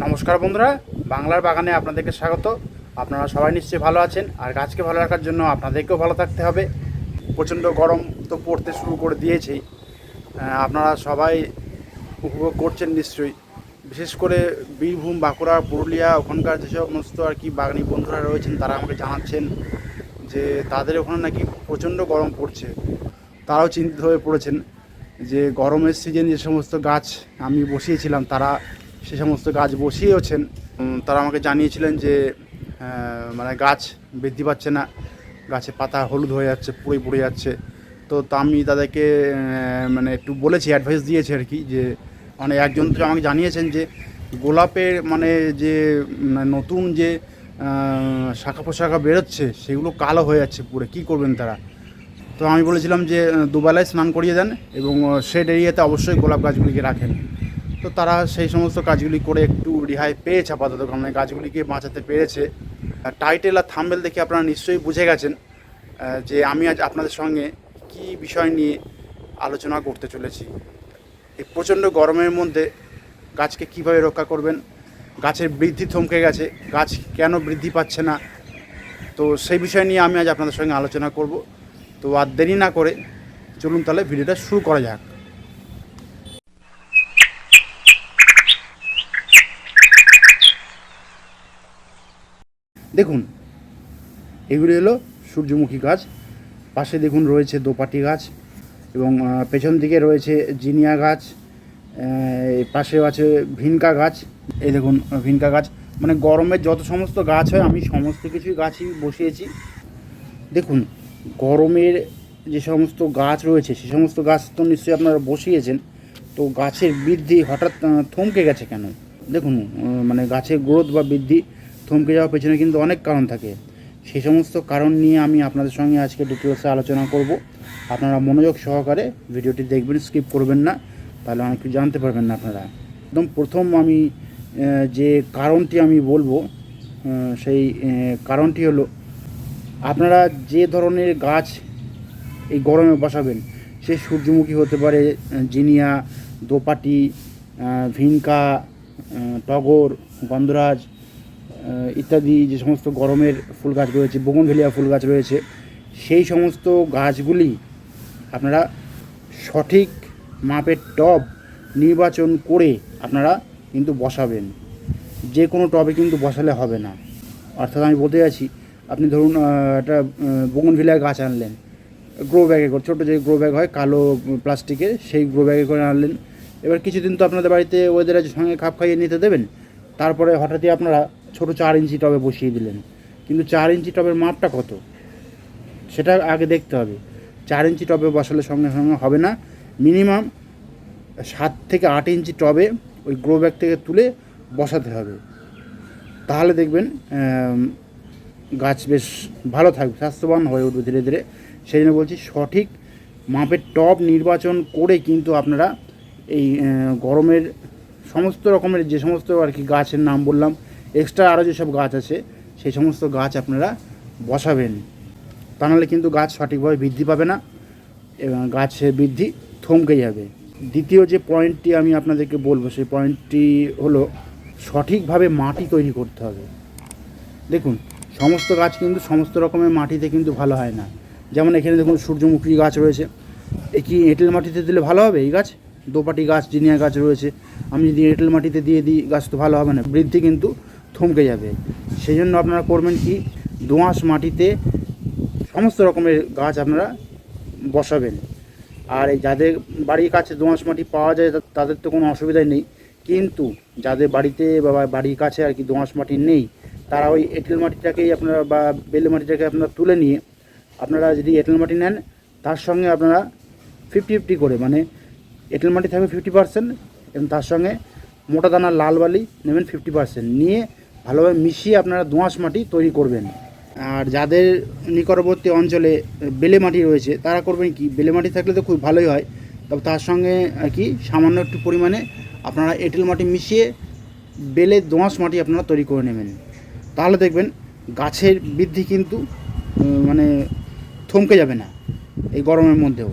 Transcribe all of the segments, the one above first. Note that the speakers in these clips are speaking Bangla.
নমস্কার বন্ধুরা, বাংলার বাগানে আপনাদেরকে স্বাগত। আপনারা সবাই নিশ্চয়ই ভালো আছেন, আর গাছকে ভালো রাখার জন্য আপনাদেরকেও ভালো থাকতে হবে। প্রচণ্ড গরম তো পড়তে শুরু করে দিয়েছেই। আপনারা সবাই উপভোগ করছেন নিশ্চয়ই। বিশেষ করে বীরভূম, বাঁকুড়া, পুরুলিয়া, ওখানকার যে সমস্ত আর কি বাগানি বন্ধুরা রয়েছেন, তারা আমাকে জানাচ্ছেন যে তাদের ওখানে নাকি প্রচণ্ড গরম পড়ছে। তারাও চিন্তিত হয়ে পড়েছেন যে গরমের সিজনে যে সমস্ত গাছ আমি বসিয়েছিলাম, তারা সে সমস্ত গাছ বসিয়েওছেন। তারা আমাকে জানিয়েছিলেন যে মানে গাছ বৃদ্ধি পাচ্ছে না, গাছে পাতা হলুদ হয়ে যাচ্ছে, পুড়ে পুড়ে যাচ্ছে। তো তা আমি তাদেরকে মানে একটু বলেছি অ্যাডভাইস দিয়েছি আর কি, যে মানে একজন তো আমাকে জানিয়েছেন যে, গোলাপের মানে যে নতুন যে শাখা পোশাখা বেরোচ্ছে, সেগুলো কালো হয়ে যাচ্ছে পুরো কী করবেন তারা? তো আমি বলেছিলাম যে, দুবেলায় স্নান করিয়ে দেন এবং শেড এরিয়াতে অবশ্যই গোলাপ গাছগুলিকে রাখেন। তো তারা সেই সমস্ত কাজগুলি করে একটু রেহাই পেয়েছে আপাতত কারণ এই গাছগুলিকে বাঁচাতে পেরেছে। টাইটেল আর থাম্বেল দেখে আপনারা নিশ্চয়ই বুঝে গেছেন যে আমি আজ আপনাদের সঙ্গে কি বিষয় নিয়ে আলোচনা করতে চলেছি। এই প্রচণ্ড গরমের মধ্যে গাছকে কীভাবে রক্ষা করবেন? গাছের বৃদ্ধি থমকে গেছে, গাছ কেন বৃদ্ধি পাচ্ছে না? তো সেই বিষয় নিয়ে আমি আজ আপনাদের সঙ্গে আলোচনা করব। তো আর দেরি না করে চলুন তাহলে ভিডিওটা শুরু করা যাক। দেখুন, এগুলি হলো সূর্যমুখী গাছ। পাশে দেখুন রয়েছে দোপাটি গাছ এবং পেছন দিকে রয়েছে জিনিয়া গাছ পাশেও আছে ভিনকা গাছ। এই দেখুন, ভিনকা গাছ। মানে গরমের যত সমস্ত গাছ হয়, আমি সমস্ত কিছুই গাছই বসিয়েছি। দেখুন, গরমের যে সমস্ত গাছ রয়েছে, সে সমস্ত গাছ তো নিশ্চয়ই আপনারা বসিয়েছেন, তো গাছের বৃদ্ধি হঠাৎ থমকে গেছে কেন? দেখুন মানে গাছের গ্রোথ বা বৃদ্ধি থমকে যাওয়ার পেছনে কিন্তু অনেক কারণ থাকে। সেই সমস্ত কারণ নিয়ে আমি আপনাদের সঙ্গে আজকে ডিটেলসে আলোচনা করব। আপনারা মনোযোগ সহকারে ভিডিওটি দেখবেন স্কিপ করবেন না। তাহলে অনেক কিছু জানতে পারবেন না আপনারা। একদম প্রথম আমি যে কারণটি আমি বলব সেই কারণটি হলো, আপনারা যে ধরনের গাছ এই গরমে বসাবেন, সে সূর্যমুখী হতে পারে জিনিয়া, দোপাটি ভিনকা টগর, গন্ধরাজ ইত্যাদি যে সমস্ত গরমের ফুল গাছ রয়েছে, বগুনভেলিয়া ফুল গাছ রয়েছে, সেই সমস্ত গাছগুলি আপনারা সঠিক মাপের টব নির্বাচন করে আপনারা কিন্তু বসাবেন। যে কোনো টবে কিন্তু বসালে হবে না। অর্থাৎ আমি বলতে যাচ্ছি আপনি ধরুন একটা বগুনভিলিয়া গাছ আনলেন গ্রো ব্যাগে করে ছোটো যে গ্রো ব্যাগ হয়, কালো প্লাস্টিকের সেই গ্রো ব্যাগে করে আনলেন। এবার কিছুদিন তো আপনাদের বাড়িতে ওয়েদারের সঙ্গে খাপ খাইয়ে নিতে দেবেন। তারপরে হঠাৎই আপনারা ছোটো চার ইঞ্চি টবে বসিয়ে দিলেন। কিন্তু চার ইঞ্চি টবের মাপটা কত? সেটা আগে দেখতে হবে। চার ইঞ্চি টবে বসালে সঙ্গে সঙ্গে হবে না। মিনিমাম সাত থেকে আট ইঞ্চি টবে ওই গ্রো ব্যাগ থেকে তুলে বসাতে হবে। তাহলে দেখবেন গাছ বেশ ভালো থাকবে, স্বাস্থ্যবান হয়ে উঠবে ধীরে ধীরে। সেই জন্য বলছি সঠিক মাপের টব নির্বাচন করে কিন্তু আপনারা এই গরমের সমস্ত রকমের যে সমস্ত আর কি গাছের নাম বললাম এক্সট্রা আরও যেসব গাছ আছে, সেই সমস্ত গাছ আপনারা বসাবেন। তা নাহলে কিন্তু গাছ সঠিকভাবে বৃদ্ধি পাবে না, এবং গাছের বৃদ্ধি থমকে যাবে। দ্বিতীয় যে পয়েন্টটি আমি আপনাদেরকে বলব, সেই পয়েন্টটি হলো সঠিকভাবে মাটি তৈরি করতে হবে। দেখুন, সমস্ত গাছ কিন্তু সমস্ত রকমের মাটিতে কিন্তু ভালো হয় না। যেমন এখানে দেখুন সূর্যমুখী গাছ রয়েছে। এ কি এঁটেল মাটিতে দিলে ভালো হবে এই গাছ? দোপাটি গাছ, জিনিয়া গাছ রয়েছে। আমি যদি এঁটেল মাটিতে দিয়ে দিই, গাছ তো ভালো হবে না। বৃদ্ধি কিন্তু থমকে যাবে। সেই জন্য আপনারা করবেন কি? দোঁয়াশ মাটিতে সমস্ত রকমের গাছ আপনারা বসাবেন। আর যাদের বাড়ির কাছে দোঁয়াশ মাটি পাওয়া যায় তাদের তো কোনো অসুবিধাই নেই। কিন্তু যাদের বাড়িতে বা বা বাড়ির কাছে আর কি দোঁয়াশ মাটি নেই, তারা ওই এঁটেল মাটিটাকেই আপনারা বা বেলে মাটিটাকে আপনারা তুলে নিয়ে আপনারা যদি এঁটেল মাটি নেন, তার সঙ্গে আপনারা ফিফটি ফিফটি করে মানে এঁটেল মাটি থাকবে ফিফটি পার্সেন্ট এবং তার সঙ্গে মোটা দানা লাল বালি নেবেন ফিফটি পার্সেন্ট নিয়ে ভালোভাবে মিশিয়ে আপনারা দোঁয়াশ মাটি তৈরি করবেন। আর যাদের নিকটবর্তী অঞ্চলে বেলে মাটি রয়েছে, তারা করবেন কি? বেলে মাটি থাকলে তো খুব ভালোই হয়। তবে তার সঙ্গে আর কি, সামান্য একটু পরিমাণে আপনারা এঁটেল মাটি মিশিয়ে বেলে দোঁয়াশ মাটি আপনারা তৈরি করে নেবেন। তাহলে দেখবেন গাছের বৃদ্ধি কিন্তু মানে থমকে যাবে না এই গরমের মধ্যেও।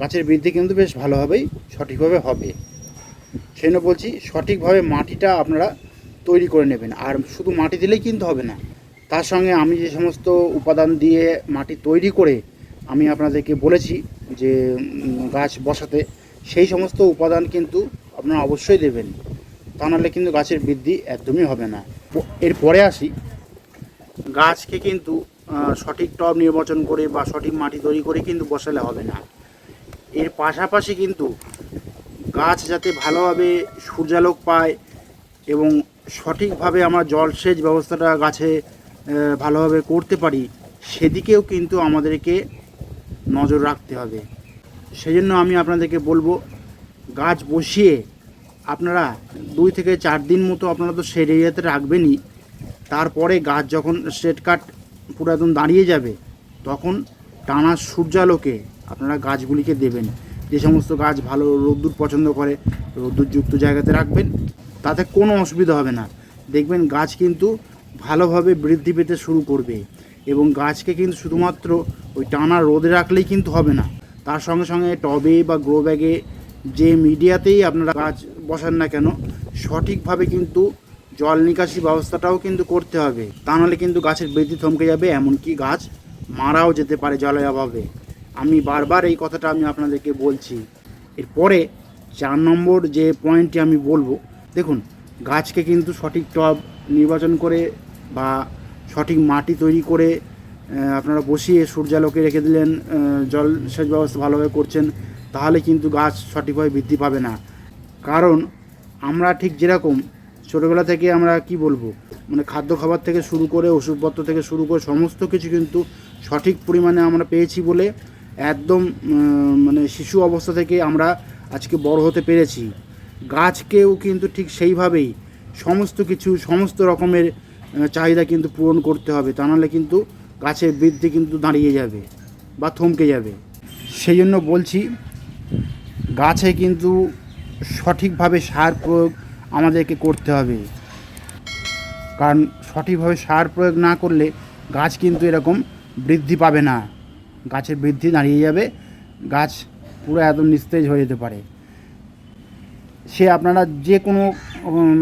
গাছের বৃদ্ধি কিন্তু বেশ ভালোভাবেই সঠিকভাবে হবে। সেই জন্য বলছি, সঠিকভাবে মাটিটা আপনারা তৈরি করে নেবেন। আর শুধু মাটি দিলেই কিন্তু হবে না। তার সঙ্গে আমি যে সমস্ত উপাদান দিয়ে মাটি তৈরি করে আমি আপনাদেরকে বলেছি যে গাছ বসাতে, সেই সমস্ত উপাদান কিন্তু আপনারা অবশ্যই দেবেন। তা নাহলে কিন্তু গাছের বৃদ্ধি একদমই হবে না। এরপরে আসি। গাছকে কিন্তু সঠিক টব নির্বাচন করে বা সঠিক মাটি তৈরি করে কিন্তু বসালে হবে না। এর পাশাপাশি কিন্তু গাছ যাতে ভালোভাবে সূর্যালোক পায় এবং সঠিকভাবে আমরা জলসেচ ব্যবস্থাটা গাছে ভালোভাবে করতে পারি, সেদিকেও কিন্তু আমাদেরকে নজর রাখতে হবে। সেজন্য আমি আপনাদেরকে বলব, গাছ বসিয়ে আপনারা দুই থেকে চার দিন মতো আপনারা তো সেই এরিয়াতে রাখবেনই। তারপরে গাছ যখন স্ট্রেট কাট পুরো একদম দাঁড়িয়ে যাবে, তখন টানা সূর্যালোকে আপনারা গাছগুলিকে দেবেন। যে সমস্ত গাছ ভালো রোদ্দুর পছন্দ করে, রোদ্দুরযুক্ত জায়গাতে রাখবেন। তাতে কোনো অসুবিধা হবে না। দেখবেন গাছ কিন্তু ভালোভাবে বৃদ্ধি পেতে শুরু করবে এবং গাছকে কিন্তু শুধুমাত্র ওই টানা রোদে রাখলেই কিন্তু হবে না। তার সঙ্গে সঙ্গে টবে বা গ্রো ব্যাগে যে মিডিয়াতেই আপনারা গাছ বসান না কেন, সঠিকভাবে কিন্তু জল নিকাশি ব্যবস্থাটাও কিন্তু করতে হবে। তা নাহলে কিন্তু গাছের বৃদ্ধি থমকে যাবে, এমনকি গাছ মারাও যেতে পারে জলের অভাবে। আমি বারবার এই কথাটা আমি আপনাদেরকে বলছি। এরপরে চার নম্বর যে পয়েন্টটি আমি বলব দেখুন, গাছকে কিন্তু সঠিক টব নির্বাচন করে বা সঠিক মাটি তৈরি করে আপনারা বসিয়ে সূর্যালোকে রেখে দিলেন জল সেচ ব্যবস্থা ভালোভাবে করছেন, তাহলে কিন্তু গাছ সঠিকভাবে বৃদ্ধি পাবে না। কারণ আমরা ঠিক যেরকম ছোটোবেলা থেকে আমরা কি বলব মানে খাদ্য খাবার থেকে শুরু করে ওষুধপত্র থেকে শুরু করে সমস্ত কিছু কিন্তু সঠিক পরিমাণে আমরা পেয়েছি বলে একদম মানে শিশু অবস্থা থেকে আমরা আজকে বড় হতে পেরেছি। গাছকেও কিন্তু ঠিক সেইভাবেই সমস্ত কিছু, সমস্ত রকমের চাহিদা কিন্তু পূরণ করতে হবে। তা নাহলে কিন্তু গাছের বৃদ্ধি কিন্তু দাঁড়িয়ে যাবে বা থমকে যাবে। সেই জন্য বলছি, গাছে কিন্তু সঠিকভাবে সার প্রয়োগ আমাদেরকে করতে হবে। কারণ সঠিকভাবে সার প্রয়োগ না করলে গাছ কিন্তু এরকম বৃদ্ধি পাবে না। গাছের বৃদ্ধি দাঁড়িয়ে যাবে। গাছ পুরো একদম নিস্তেজ হয়ে যেতে পারে। সে আপনারা যে কোনো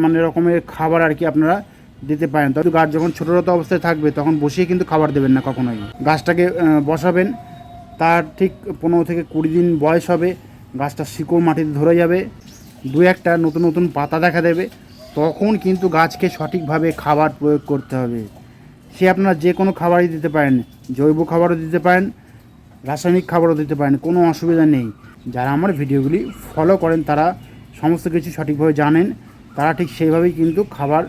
মানে রকমের খাবার আর কি আপনারা দিতে পারেন। তবে গাছ যখন ছোটোরত অবস্থায় থাকবে, তখন বসিয়ে কিন্তু খাবার দেবেন না কখনোই। গাছটাকে বসাবেন, তার ঠিক পনেরো থেকে কুড়ি দিন বয়স হবে, গাছটা শিকড় মাটিতে ধরে যাবে, দু একটা নতুন নতুন পাতা দেখা দেবে, তখন কিন্তু গাছকে সঠিকভাবে খাবার প্রয়োগ করতে হবে। সে আপনারা যে কোনো খাবারই দিতে পারেন, জৈব খাবারও দিতে পারেন, রাসায়নিক খাবারও দিতে পারেন, কোনো অসুবিধা নেই। যারা আমার ভিডিওগুলি ফলো করেন, তারা সমস্ত কিছু সঠিকভাবে জানেন, তারা ঠিক সেইভাবেই কিন্তু খাবার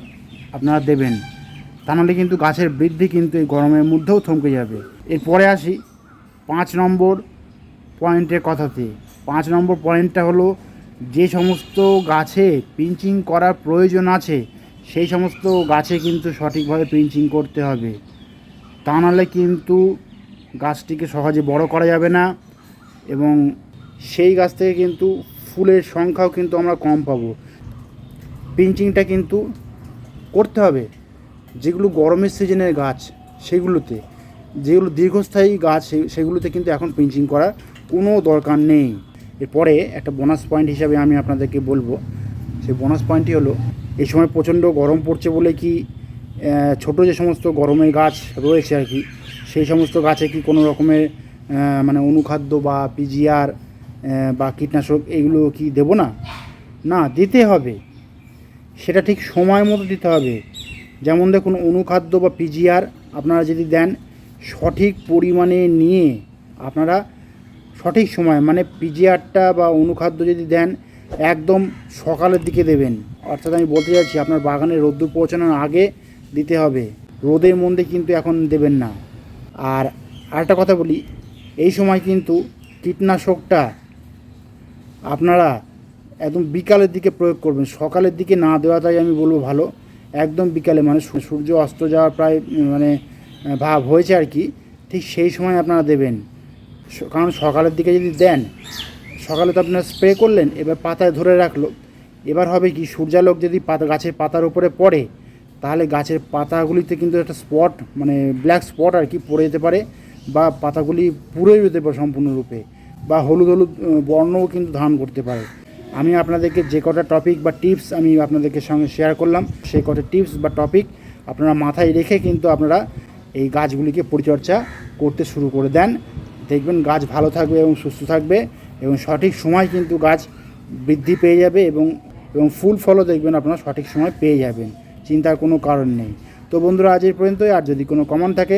আপনারা দেবেন। তা নাহলে কিন্তু গাছের বৃদ্ধি কিন্তু এই গরমের মধ্যেও থমকে যাবে। এরপরে আসি পাঁচ নম্বর পয়েন্টের কথাতে। পাঁচ নম্বর পয়েন্টটা হলো যে সমস্ত গাছে পিঞ্চিং করার প্রয়োজন আছে, সেই সমস্ত গাছে কিন্তু সঠিকভাবে পিঞ্চিং করতে হবে। তা নাহলে কিন্তু গাছটিকে সহজে বড় করা যাবে না এবং সেই গাছ থেকে কিন্তু ফুলের সংখ্যাও কিন্তু আমরা কম পাবো। পিঞ্চিংটা কিন্তু করতে হবে। যেগুলো গরমের সিজনের গাছ, সেগুলোতে। যেগুলো দীর্ঘস্থায়ী গাছ সেগুলোতে কিন্তু এখন পিঞ্চিং করার কোনো দরকার নেই। এরপরে একটা বোনাস পয়েন্ট হিসাবে আমি আপনাদেরকে বলব। সেই বোনাস পয়েন্টটি হলো, এই সময় প্রচণ্ড গরম পড়ছে বলে কি ছোট যে সমস্ত গরমের গাছ রয়েছে আর কি, সেই সমস্ত গাছে কি কোনো রকমের মানে অনুখাদ্য বা পিজিআর বা কীটনাশক এগুলো কি দেবো না? না, দিতে হবে। সেটা ঠিক সময় মতো দিতে হবে। যেমন দেখুন, অনুখাদ্য বা পিজিআর আপনারা যদি দেন, সঠিক পরিমাণে নিয়ে আপনারা সঠিক সময় মানে পিজিআরটা বা অনুখাদ্য যদি দেন, একদম সকালের দিকে দেবেন। অর্থাৎ আমি বলতে চাইছি, আপনার বাগানে রোদ্দুর পৌঁছানোর আগে দিতে হবে। রোদের মধ্যে কিন্তু এখন দেবেন না। আর আরেকটা কথা বলি, এই সময় কিন্তু কীটনাশকটা আপনারা একদম বিকালের দিকে প্রয়োগ করবেন। সকালের দিকে না দেওয়াটাই আমি বলব ভালো। একদম বিকালে মানে সূর্য অস্ত যাওয়ার প্রায় মানে ভাব হয়েছে আর কি, ঠিক সেই সময় আপনারা দেবেন। কারণ সকালের দিকে যদি দেন, সকালে তো আপনারা স্প্রে করলেন, এবার পাতায় ধরে রাখল। এবার হবে কি, সূর্যালোক যদি পাতা গাছের পাতার উপরে পড়ে, তাহলে গাছের পাতাগুলিতে কিন্তু একটা স্পট মানে ব্ল্যাক স্পট আর কি পড়ে যেতে পারে, বা পাতাগুলি পুড়ে যেতে পারে সম্পূর্ণরূপে। বা হলুদ হলুদ বর্ণও কিন্তু ধারণ করতে পারে। আমি আপনাদেরকে যে কটা টপিক বা টিপস আমি আপনাদেরকে সঙ্গে শেয়ার করলাম সেই কটা টিপস বা টপিক আপনারা মাথায় রেখে কিন্তু আপনারা এই গাছগুলিকে পরিচর্যা করতে শুরু করে দেন। দেখবেন গাছ ভালো থাকবে এবং সুস্থ থাকবে এবং সঠিক সময় কিন্তু গাছ বৃদ্ধি পেয়ে যাবে এবং এবং ফুল ফলও দেখবেন আপনারা সঠিক সময় পেয়ে যাবেন। চিন্তার কোনো কারণ নেই। তো বন্ধুরা, আজ এই পর্যন্তই। আর যদি কোনো কমন থাকে